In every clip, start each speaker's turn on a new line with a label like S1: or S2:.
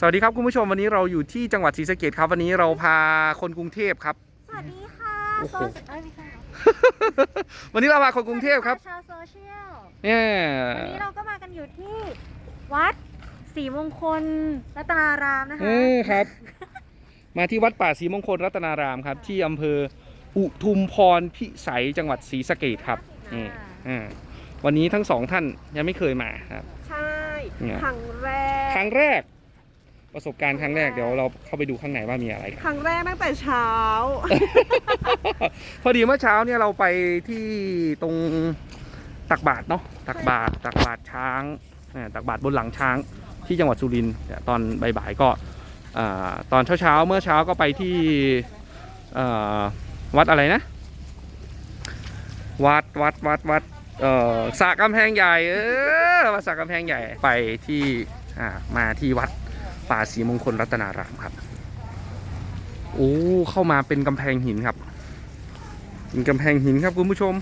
S1: สวัสดีครับคุณผู้ชมวันนี้เราอยู่ที่จังหวัดศรีสะเกดครับวันนี้เราพาคนกรุงเทพครับ
S2: สวัสดีค่ะ
S1: โอ้โห
S2: โซเชียลเอ้ยไม่ใช่เหรอ
S1: วันนี้เราพาคนกรุงเทพครับ
S2: ชาวโซเชียล
S1: เนี่ย
S2: วันนี้เราก็มากันอยู่ที่วัดศรีมงคลรัตนารามนะคะ
S1: เออครับ มาที่วัดป่าศรีมงคลรัตนารามครับ ที่อำเภออุทุมพรพิสัยจังหวัดศรีสะเกดครับนี่อ่าวันนี้ทั้งสองท่านยังไม่เคยมาครับ
S2: ใช่
S1: เนี่ย
S2: ครั้งแรก
S1: ครั้งแรก ประสบการณ์ครั้งแรกเดี๋ยวเราเข้าไปดูข้างในว่ามีอะไรครับ
S2: ครั้งแรกตั้งแต่เช้า
S1: พอดีเมื่อเช้าเนี่ยเราไปที่ตรงตักบาทเนาะตักบาทตักบาทช้างอ่าตักบาทบนหลังช้างที่จังหวัดสุรินทร์เนี่ยตอนบ่ายๆก็อ่าตอนเช้าๆเมื่อเช้าก็ไปที่เอ่อวัดอะไรนะ วัดวัดวัดวัดเอ่อสระกำแพงใหญ่เออวัดสระกำแพงใหญ่ไปที่อ่ามาที่วัด ป่าศรีมงคลรัตนารามครับ โอ้เข้ามาเป็นกำแพงหินครับเป็นกำแพงหินครับคุณผู้ชม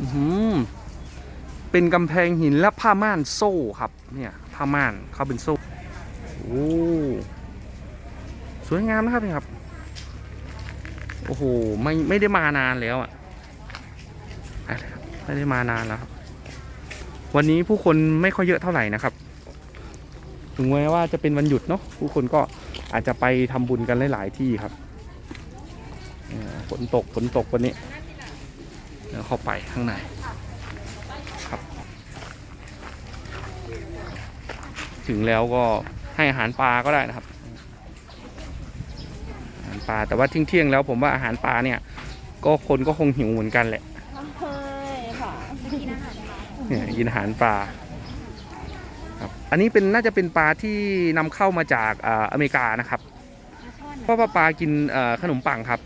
S1: อื้อหือเป็นกำแพงหินและผ้าม่านโซ่ครับ เนี่ยผ้าม่านเขาเป็นโซ่โอ้สวยงามนะครับนี่ครับ โอ้โหไม่ไม่ได้มานานแล้วอะอะไรครับไม่ได้มานานแล้วครับวันนี้ผู้คนไม่ค่อยเยอะเท่าไหร่นะครับ ถึงแม้ว่าจะเป็นวันหยุดเนาะผู้คนก็อาจจะไปทำบุญกันหลาย ๆ ที่ครับเนี่ยฝนตกฝนตกวันนี้เดี๋ยวเข้าไปข้างในครับ ถึงแล้วก็ให้อาหารปลาก็ได้นะครับอาหารปลาแต่ว่าเที่ยงๆแล้วผมว่าอาหารปลาเนี่ย ก็คนก็คงหิวเหมือนกันแหละ
S2: เคยค่ะกินอาหารค่ะ
S1: เนี่ยกินอาหารปลา ครับอันนี้เป็นน่าจะเป็นปลาที่นำเข้ามาจากอ่าอเมริกานะครับเพราะว่าปลากินเอ่อขนมปังครับ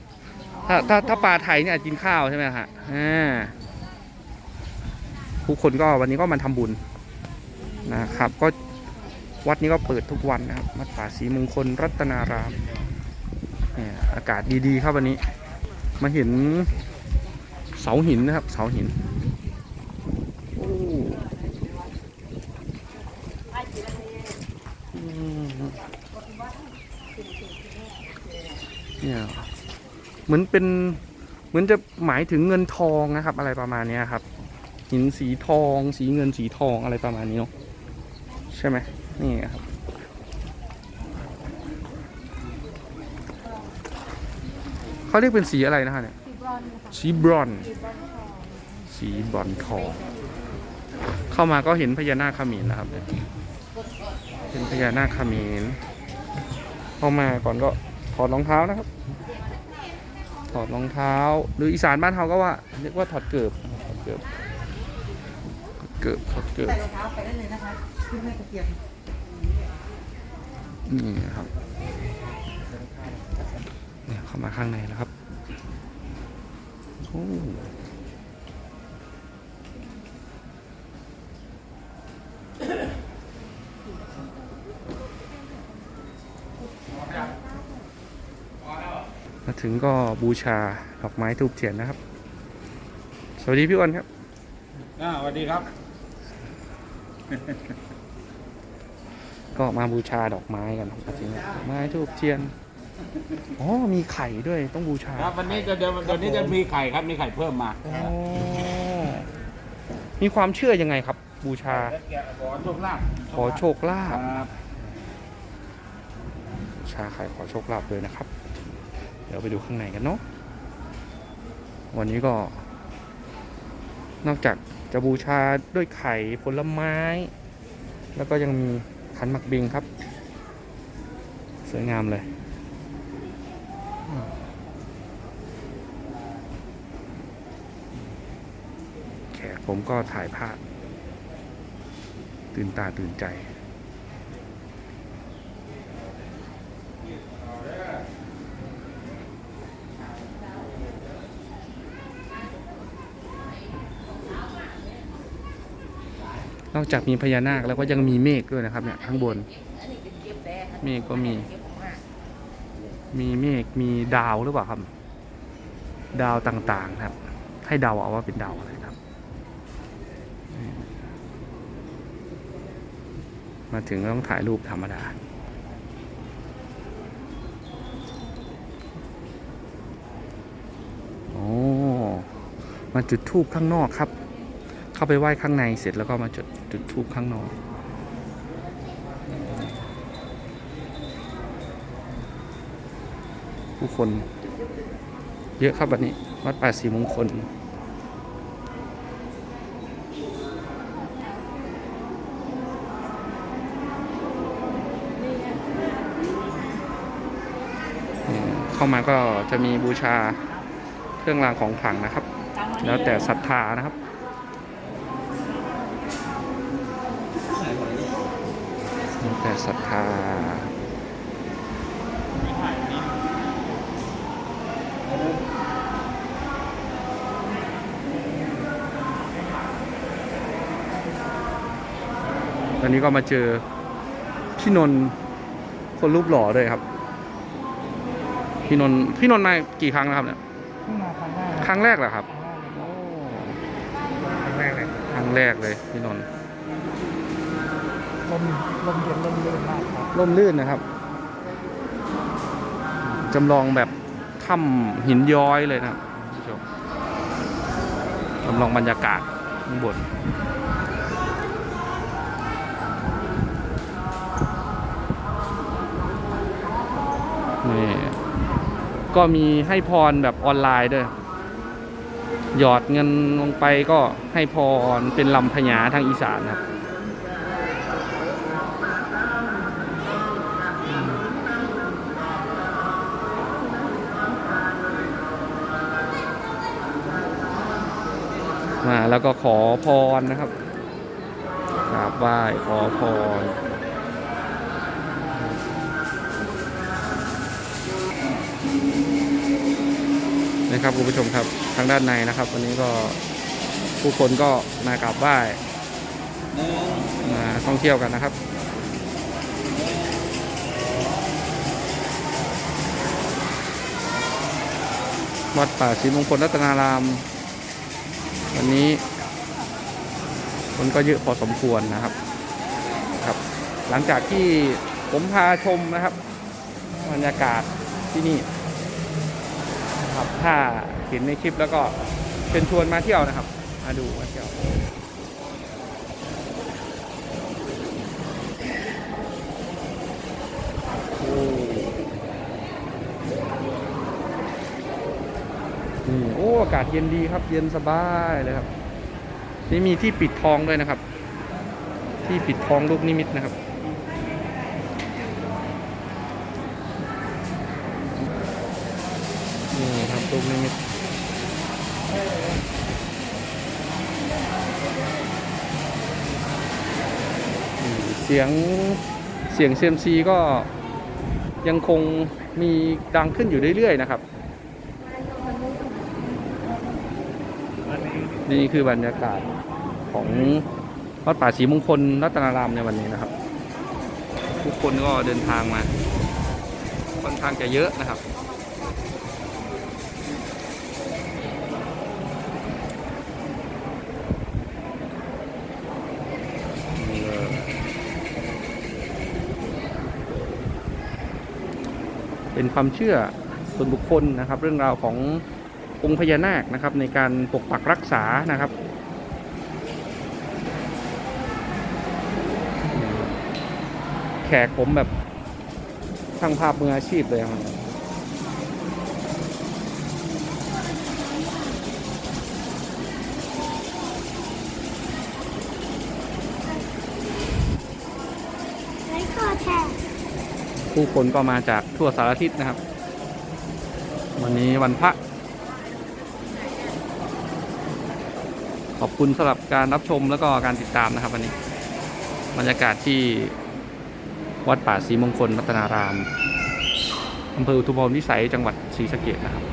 S1: ถ้าถ้าถ้าปลาไทยเนี่ยกินข้าวใช่ไหมฮะอ่าผู้คนก็วันนี้ก็มาทำบุญนะครับ ก็วัดนี้ก็เปิดทุกวันนะครับวัดป่าศรีมงคลรัตนารามเนี่ยอากาศดีๆครับวันนี้ มาเห็นเสาหินนะครับ เสาหินโอ้อืม เนี่ยเหมือนเป็นเหมือนจะหมายถึงเงินทองนะครับ อะไรประมาณนี้ครับ หินสีทอง สีเงินสีทองอะไรประมาณนี้เนาะใช่ไหมนี่ครับเขาเรียกเป็นสีอะไรนะฮะเนี่ย
S2: สีบรอน
S1: สีบรอน
S2: ทอง
S1: เข้ามาก็เห็นพญานาคขมิ้นนะครับเนี่ยเป็นพญานาคขมิ้น เข้ามาก่อนก็ถอดรองเท้านะครับ ถอดรองเท้า หรืออีสานบ้านเราก็ว่าเรียกว่าถอดเกิบถอดเกิบถอดเกิบถอดเกิบ
S3: ใส่รองเท้าไปได้เลยนะคะขึ้นแม่ตะเกียบ
S1: นี่นะครับเนี่ยเข้ามาข้างในแล้วครับโอ้ ถึงก็บูชาดอกไม้ทูบเทียนนะครับ สวัสดีพี่อ้วนครับ
S4: อ่าสวัสดีครับ
S1: ก็มาบูชาดอกไม้กันครับจริงๆดอกไม้ทูบเทียนอ๋อมีไข่ด้วยต้องบูชา
S4: ครับวันนี้จะเดี๋ยวเดี๋ยวนี้จะมีไข่ครับมีไข่เพิ่มมา
S1: อ๋อมีความเชื่อยังไงครับ บูชา
S4: ขอโชคลาภ
S1: ขอโชคลา
S4: ค
S1: ภ
S4: รับ
S1: บูชาไข่ขอโชคลาภเลยนะครับเดี๋ยวไปดูข้างในกันเนาะวันนี้ก็ นอกจากจะบูชาด้วยไข่ผลไม้ แล้วก็ยังมีขันหมักบิงครับ สวยงามเลย แขกผมก็ถ่ายภาพ ตื่นตาตื่นใจ นอกจากมีพญานาคแล้วก็ยังมีเมฆด้วยนะครับเนี่ยข้างบน เมฆก็มี มีเมฆมีดาวหรือเปล่าครับ ดาวต่างๆครับ ให้ดาวเอาว่าเป็นดาวอะไรครับ มาถึงต้องถ่ายรูปธรรมดาโอ้มาจุดทูบข้างนอกครับาไปไหว้ข้างในเสร็จแล้วก็มาจุดจุดทูบข้างนอกผู้คน เยอะครับวันนี้ วัดป่าศรีมงคลเข้ามาก็จะมีบูชาเครื่องรางของขลังนะครับ แล้วแต่ศรัทธานะครับ ศรัทธาตอนนี้ก็มาเจอพี่นนท์คนรูปหล่อเลยครับ พี่นนท์พี่นนท์มากี่ครั้งแล้วครับเนี่ย
S3: เพิ่งมาครั้งแรก
S1: ครั้งแรกเหรอครับ
S3: ครั้งแรกเลย
S1: ครั้งแรกเลยพี่นนท์
S3: ล มลมเย็นลมเย็นมากครับ
S1: ร่มรื่นนะครับจำลองแบบถ้ำหินย้อยเลยนะครับคุณผู้ชมจำลองบรรยากาศข้างบนนี่ก็มีให้พรแบบออนไลน์ด้วย หยอดเงินลงไปก็ให้พรเป็นลำพญาทางอีสานครับ มาแล้วก็ขอพรนะครับกราบไหว้ขอพรนะครับคุณผู้ชมครับทางด้านในนะครับ วันนี้ก็ผู้คนก็มากราบไหว้มาท่องเที่ยวกันนะครับวัดป่าศรีมงคลรัตนาราม วันนี้ คนก็เยอะพอสมควรนะครับครับ หลังจากที่ผมพาชมนะครับบรรยากาศที่นี่ครับถ้าเห็นในคลิปแล้วก็เชิญชวนมาเที่ยวนะครับ มาดูมาเที่ยวโอ้นี่โอ้อากาศเย็นดีครับ เย็นสบายเลยครับ นี่มีที่ปิดทองด้วยนะครับ ที่ปิดทองลูกนิมิตนะครับ นี่ครับลูกนิมิตเสียงเสียงเซียมซีก็ยังคงมีดังขึ้นอยู่เรื่อยๆนะครับ นี่คือบรรยากาศของวัดป่าศรีมงคลรัตนารามในวันนี้นะครับ ทุกคนก็เดินทางมาค่อนข้างจะเยอะนะครับเป็นความเชื่อส่วนบุคคลนะครับ เรื่องราวของ องค์พญานาคนะครับ ในการปกปักรักษานะครับแขกผมแบบช่างภาพมืออาชีพเลยครับ
S2: ไม่ขอแทน
S1: ผู้คนก็มาจากทั่วสารทิศนะครับ วันนี้วันพระ อบคุณสำหรับการรับชมแล้วก็การติดตามนะครับวันนี้ บรรยากาศที่วัดป่าศรีมงคลรัตนารามอำเภออุทุมพรวิสัยจังหวัดศรีสะเกษนะครับ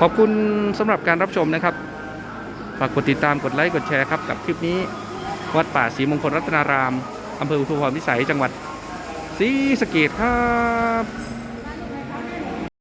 S1: ขอบคุณสำหรับการรับชมนะครับากกดติดตามกดไลค์กดแชร์ครับกับคลิปนี้ วัดป่าศรีมงคลรัตนารามอำเภออุทุมพรพิสัยจังหวัดศรีสะเกดครับ